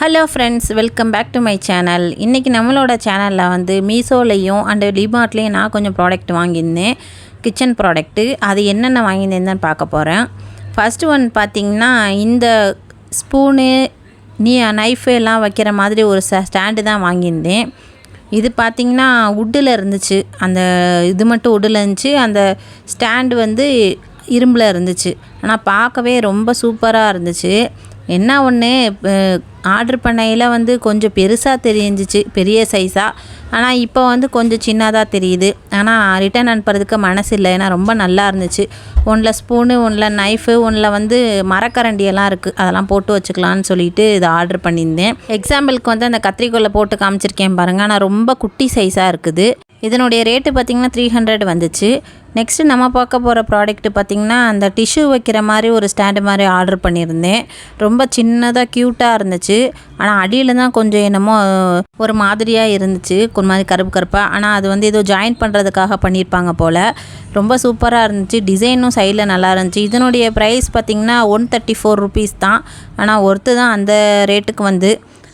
Hello friends welcome back to my channel இன்றைக்கி நம்மளோட சேனலில் வந்து மீஷோலையும் அண்டு டிமார்ட்லேயும் நான் கொஞ்சம் ப்ராடக்ட் வாங்கியிருந்தேன். கிச்சன் ப்ராடக்ட்டு அது என்னென்ன வாங்கியிருந்தேன்னு பார்க்க போகிறேன் ஃபஸ்ட்டு ஒன் பார்த்திங்கன்னா இந்த ஸ்பூனு நீ நைஃபு எல்லாம் வைக்கிற மாதிரி ஒரு ஸ்டாண்டு தான் வாங்கியிருந்தேன். இது பார்த்திங்கன்னா வுட்டில் இருந்துச்சு. அந்த இது மட்டும் வுட்டில் இருந்துச்சு. அந்த ஸ்டாண்டு வந்து இரும்பில் இருந்துச்சு. ஆனால் பார்க்கவே ரொம்ப சூப்பராக இருந்துச்சு. என்ன ஒன்று ஆர்டர் பண்ணையில் வந்து கொஞ்சம் பெருசாக தெரிஞ்சிச்சு பெரிய சைஸாக ஆனால் இப்போ வந்து கொஞ்சம் சின்னதாக தெரியுது. ஆனால் ரிட்டன் அனுப்புறதுக்கு மனசு இல்லை. ஏன்னா ரொம்ப நல்லா இருந்துச்சு. ஒன்றில் ஸ்பூனு ஒன்றில் நைஃபு ஒன்றில் வந்து மரக்கரண்டியெல்லாம் இருக்குது அதெல்லாம் போட்டு வச்சுக்கலான்னு சொல்லிட்டு இதை ஆர்டர் பண்ணியிருந்தேன். எக்ஸாம்பிளுக்கு வந்து அந்த கத்திரிக்கோலை போட்டு காமிச்சிருக்கேன் பாருங்கள் ஆனால் ரொம்ப குட்டி சைஸாக இருக்குது. இதனுடைய ரேட்டு பார்த்திங்கன்னா த்ரீ ஹண்ட்ரட் வந்துச்சு. நெக்ஸ்ட்டு நம்ம பார்க்க போகிற ப்ராடக்ட் பார்த்திங்கன்னா அந்த டிஷ்யூ வைக்கிற மாதிரி ஒரு ஸ்டாண்டு மாதிரி ஆர்டர் பண்ணியிருந்தேன். ரொம்ப சின்னதாக க்யூட்டாக இருந்துச்சு. ஆனால் அடியில் தான் கொஞ்சம் என்னமோ ஒரு மாதிரியாக இருந்துச்சு. ஒரு மாதிரி கருப்பு கருப்பாக ஆனால் அது வந்து ஏதோ ஜாயின் பண்ணுறதுக்காக பண்ணியிருப்பாங்க போல். ரொம்ப சூப்பராக இருந்துச்சு. டிசைனும் சைடில் நல்லா இருந்துச்சு. இதனுடைய ப்ரைஸ் பார்த்திங்கன்னா ஒன் தேர்ட்டி ஃபோர் ருபீஸ் தான். ஆனால் ஒர்த்து தான் அந்த ரேட்டுக்கு வந்து.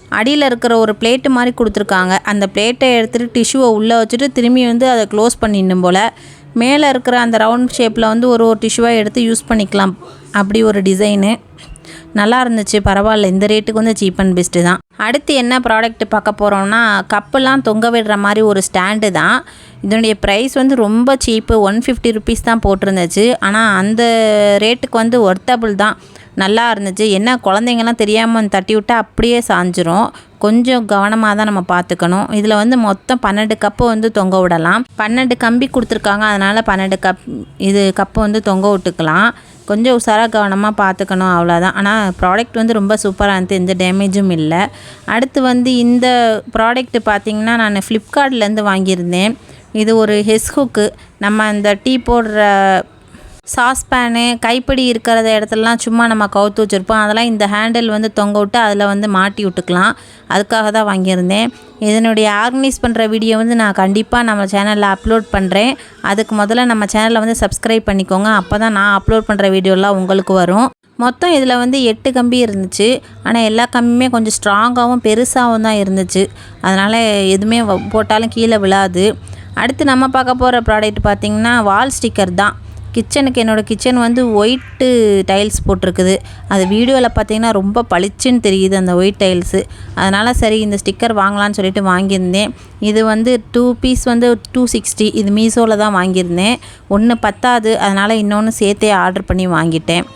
அடியில் இருக்கிற ஒரு பிளேட்டு மாதிரி கொடுத்துருக்காங்க. அந்த பிளேட்டை எடுத்துகிட்டு டிஷ்யூவை உள்ளே வச்சுட்டு திரும்பி வந்து அதை க்ளோஸ் பண்ணிடணும் போல். மேலே இருக்கிற அந்த ரவுண்ட் ஷேப்பில் வந்து ஒரு ஒரு டிஷ்யூவாக எடுத்து யூஸ் பண்ணிக்கலாம். அப்படி ஒரு டிசைனு நல்லா இருந்துச்சு பரவாயில்ல. இந்த ரேட்டுக்கு வந்து சீப் அண்ட் பெஸ்ட்டு தான். அடுத்து என்ன ப்ராடக்ட் பார்க்க போகிறோம்னா கப்பெல்லாம் தொங்க விடுற மாதிரி ஒரு ஸ்டாண்டு தான். இதனுடைய ப்ரைஸ் வந்து ரொம்ப சீப்பு ஒன் ஃபிஃப்டி ருபீஸ் தான் போட்டிருந்துச்சு. ஆனால் அந்த ரேட்டுக்கு வந்து ஒர்த்தபிள் தான். நல்லா இருந்துச்சு. என்ன குழந்தைங்கலாம் தெரியாமல் தட்டி விட்டால் அப்படியே சாஞ்சிரும். கொஞ்சம் கவனமாக தான் நம்ம பார்த்துக்கணும். இதில் வந்து மொத்தம் பன்னெண்டு கப்பு வந்து தொங்க விடலாம். பன்னெண்டு கம்பி கொடுத்துருக்காங்க. அதனால் பன்னெண்டு கப் இது கப்பு வந்து தொங்க விட்டுக்கலாம். கொஞ்சம் உஷாராக கவனமாக பார்த்துக்கணும் அவ்வளோதான் ஆனால் ப்ராடக்ட் வந்து ரொம்ப சூப்பராக இருந்தது எந்த டேமேஜும் இல்லை. அடுத்து வந்து இந்த ப்ராடக்ட்டு பார்த்திங்கன்னா நான் ஃப்ளிப்கார்ட்லேருந்து வாங்கியிருந்தேன். இது ஒரு ஹெஸ் ஹுக்கு நம்ம அந்த டீ போடுற சாஸ்பேனு கைப்பிடி இருக்கிற இடத்துலலாம் சும்மா நம்ம கவுத்து வச்சுருப்போம். அதெல்லாம் இந்த ஹேண்டில் வந்து தொங்க விட்டு அதில் வந்து மாட்டி விட்டுக்கலாம். அதுக்காக தான் வாங்கியிருந்தேன். இதனுடைய ஆர்கனைஸ் பண்ணுற வீடியோ வந்து நான் கண்டிப்பாக நம்ம சேனலில் அப்லோட் பண்ணுறேன் அதுக்கு முதல்ல நம்ம சேனலை வந்து சப்ஸ்கிரைப் பண்ணிக்கோங்க. அப்போ தான் நான் அப்லோட் பண்ணுற வீடியோலாம் உங்களுக்கு வரும். மொத்தம் இதில் வந்து எட்டு கம்பி இருந்துச்சு. ஆனால் எல்லா கம்பியுமே கொஞ்சம் ஸ்ட்ராங்காகவும் பெருசாகவும் தான் இருந்துச்சு. அதனால் எதுவுமே போட்டாலும் கீழே விழாது. அடுத்து நம்ம பார்க்க போகிற ப்ராடக்ட் பார்த்திங்கன்னா வால் ஸ்டிக்கர் தான். கிச்சனுக்கு என்னோடய கிச்சன் வந்து ஒயிட்டு டைல்ஸ் போட்டிருக்குது. அது வீடியோவில் பார்த்தீங்கன்னா ரொம்ப பளிச்சுன்னு தெரியுது அந்த ஒயிட் டைல்ஸு. அதனால் சரி இந்த ஸ்டிக்கர் வாங்கலான்னு சொல்லிட்டு வாங்கியிருந்தேன். இது வந்து டூ பீஸ் வந்து டூ சிக்ஸ்டி. இது மீஷோவில் தான் வாங்கியிருந்தேன். ஒன்று பத்தாது. அதனால் இன்னொன்று சேர்த்தே ஆர்டர் பண்ணி வாங்கிட்டேன்.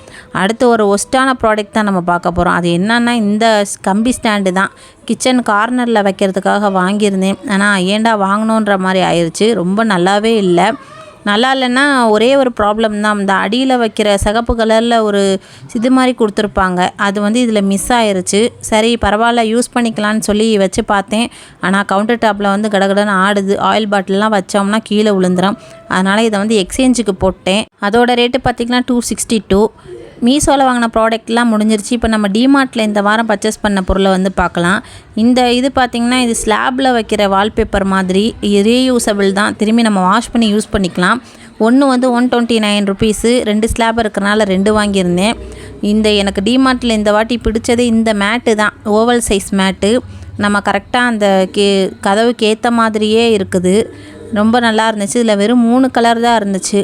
அடுத்து ஒரு ஒஸ்ட்டான ப்ராடக்ட் தான் நம்ம பார்க்க போகிறோம் அது என்னென்னா இந்த கம்பி ஸ்டாண்டு தான். கிச்சன் கார்னரில் வைக்கிறதுக்காக வாங்கியிருந்தேன். ஆனால் ஏண்டா வாங்கணுன்ற மாதிரி ஆயிடுச்சு ரொம்ப நல்லாவே இல்லை. நல்லா இல்லைன்னா ஒரே ஒரு ப்ராப்ளம் தான். இந்த அடியில் வைக்கிற சிகப்பு கலரில் ஒரு இது மாதிரி கொடுத்துருப்பாங்க. அது வந்து இதில் மிஸ் ஆயிருச்சு. சரி பரவாயில்ல யூஸ் பண்ணிக்கலான்னு சொல்லி வச்சு பார்த்தேன். ஆனால் கவுண்டர் டாப்பில் வந்து கடகடன்னு ஆடுது. ஆயில் பாட்டிலெலாம் வச்சோம்னா கீழே விழுந்துடும் அதனால் இதை வந்து எக்ஸ்சேஞ்சுக்கு போட்டேன். அதோட ரேட்டு பார்த்திங்கன்னா டூ சிக்ஸ்டி டூ மீஷோவில் வாங்கின ப்ராடக்ட்லாம் முடிஞ்சிருச்சு. இப்போ நம்ம டிமார்ட்டில் இந்த வாரம் பர்ச்சேஸ் பண்ண பொருளை வந்து பார்க்கலாம். இந்த இது பார்த்திங்கன்னா இது ஸ்லாப்பில் வைக்கிற வால்பேப்பர் மாதிரி ரீயூசபிள் தான். திரும்பி நம்ம வாஷ் பண்ணி யூஸ் பண்ணிக்கலாம். ஒன்று வந்து ஒன் டுவெண்ட்டி நைன் ருபீஸு ரெண்டு ஸ்லாப் இருக்கிறனால ரெண்டு வாங்கியிருந்தேன். இந்த எனக்கு டிமார்ட்டில் இந்த வாட்டி பிடிச்சது இந்த மேட்டு தான். ஓவல் சைஸ் மேட்டு நம்ம கரெக்டாக அந்த கே கதவுக்கு ஏற்ற மாதிரியே இருக்குது. ரொம்ப நல்லா இருந்துச்சு. இதில் வெறும் மூணு கலர் தான் இருந்துச்சு.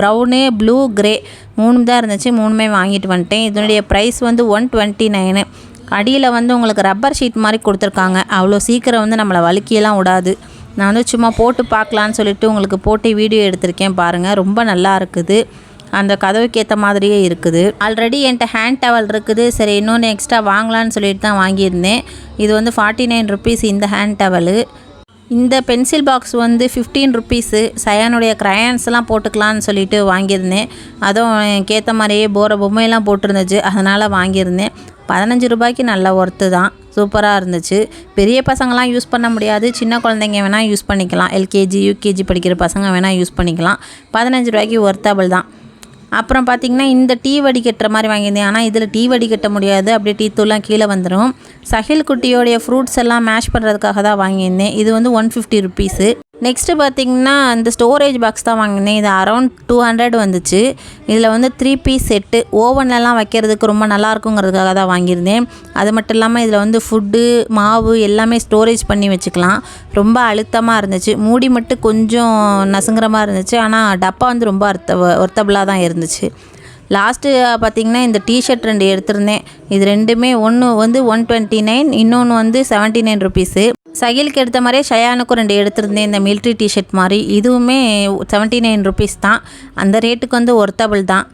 ப்ரௌனு ப்ளூ க்ரே மூணு தான் இருந்துச்சு மூணுமே வாங்கிட்டு வந்துட்டேன். இதனுடைய ப்ரைஸ் வந்து ஒன் டுவெண்ட்டி நைனு அடியில் வந்து உங்களுக்கு ரப்பர் ஷீட் மாதிரி கொடுத்துருக்காங்க. அவ்வளோ சீக்கிரம் வந்து நம்மளை வலுக்கியெல்லாம் விடாது. நான் வந்து சும்மா போட்டு பார்க்கலான்னு சொல்லிட்டு உங்களுக்கு போட்டு வீடியோ எடுத்திருக்கேன் பாருங்கள் ரொம்ப நல்லா இருக்குது. அந்த கதவுக்கு ஏற்ற மாதிரியே இருக்குது. ஆல்ரெடி என்கிட்ட ஹேண்ட் டவல் இருக்குது. சரி இன்னொன்று எக்ஸ்ட்ரா வாங்கலான்னு சொல்லிட்டு தான் வாங்கியிருந்தேன். இது வந்து ஃபார்ட்டி நைன் ருபீஸ் இந்த ஹேண்ட் டவலு இந்த பென்சில் பாக்ஸ் வந்து ஃபிஃப்டீன் ருப்பீஸு சயானுடைய க்ரையான்ஸ்லாம் போட்டுக்கலான்னு சொல்லிட்டு வாங்கியிருந்தேன். அதுவும் எனக்கேற்ற மாதிரியே போகிற பொம்மையெல்லாம் போட்டிருந்துச்சு. அதனால் வாங்கியிருந்தேன். பதினஞ்சு ரூபாய்க்கு நல்ல ஒர்த்து தான். சூப்பராக இருந்துச்சு. பெரிய பசங்களாம் யூஸ் பண்ண முடியாது. சின்ன குழந்தைங்க வேணால் யூஸ் பண்ணிக்கலாம். எல்கேஜி யூகேஜி படிக்கிற பசங்க வேணால் யூஸ் பண்ணிக்கலாம். பதினஞ்சு ரூபாய்க்கு ஒர்த்தபிள் தான். அப்புறம் பார்த்திங்கன்னா இந்த டீ வடிகட்டுற மாதிரி வாங்கியிருந்தேன். ஆனால் இதில் டீ வடிகட்ட முடியாது. அப்படியே டீ தூள்லாம் கீழே வந்துடும் சஹில் குட்டியோடைய ஃப்ரூட்ஸ் எல்லாம் மேஷ் பண்ணுறதுக்காக தான் வாங்கியிருந்தேன். இது வந்து ஒன் ஃபிஃப்டி ருப்பீஸு நெக்ஸ்ட்டு பார்த்தீங்கன்னா அந்த ஸ்டோரேஜ் பாக்ஸ் தான் வாங்கினேன். இது அரௌண்ட் டூ ஹண்ட்ரட் வந்துச்சு. இதில் வந்து த்ரீ பீஸ் செட்டு ஓவன்லலாம் வைக்கிறதுக்கு ரொம்ப நல்லா இருக்குங்கிறதுக்காக தான் வாங்கியிருந்தேன். அது மட்டும் இல்லாமல் இதில் வந்து ஃபுட்டு மாவு எல்லாமே ஸ்டோரேஜ் பண்ணி வச்சுக்கலாம். ரொம்ப அழுத்தமாக இருந்துச்சு. மூடி மட்டும் கொஞ்சம் நசுங்குற மாதிரி இருந்துச்சு. ஆனால் டப்பா வந்து ரொம்ப அர்த்த ஒர்த்தபிளாக தான் இருந்துச்சு. லாஸ்ட்டு பார்த்தீங்கன்னா இந்த டிஷர்ட் ரெண்டு எடுத்திருந்தேன். இது ரெண்டுமே ஒன்று வந்து ஒன் டுவெண்ட்டி நைன் இன்னொன்று வந்து செவன்ட்டி நைன் ருபீஸு சகிலுக்கு எடுத்த மாதிரியே ஷயானுக்கும் ரெண்டு எடுத்திருந்தேன் இந்த மிலிட்ரி டிஷர்ட் மாதிரி. இதுவுமே செவன்ட்டி நைன் ருபீஸ் தான். அந்த ரேட்டுக்கு வந்து ஒர்த்தபிள் தான்.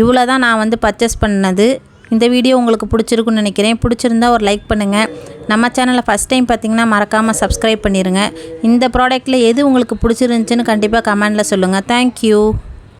இவ்வளோ தான் நான் வந்து பர்ச்சேஸ் பண்ணது. இந்த வீடியோ உங்களுக்கு பிடிச்சிருக்குன்னு நினைக்கிறேன். பிடிச்சிருந்தா ஒரு லைக் பண்ணுங்கள் நம்ம சேனலை ஃபஸ்ட் டைம் பார்த்தீங்கன்னா மறக்காமல் சப்ஸ்கிரைப் பண்ணிடுங்க இந்த ப்ராடக்ட்டில் எது உங்களுக்கு பிடிச்சிருந்துச்சின்னு கண்டிப்பாக கமெண்டில் சொல்லுங்கள் தேங்க்யூ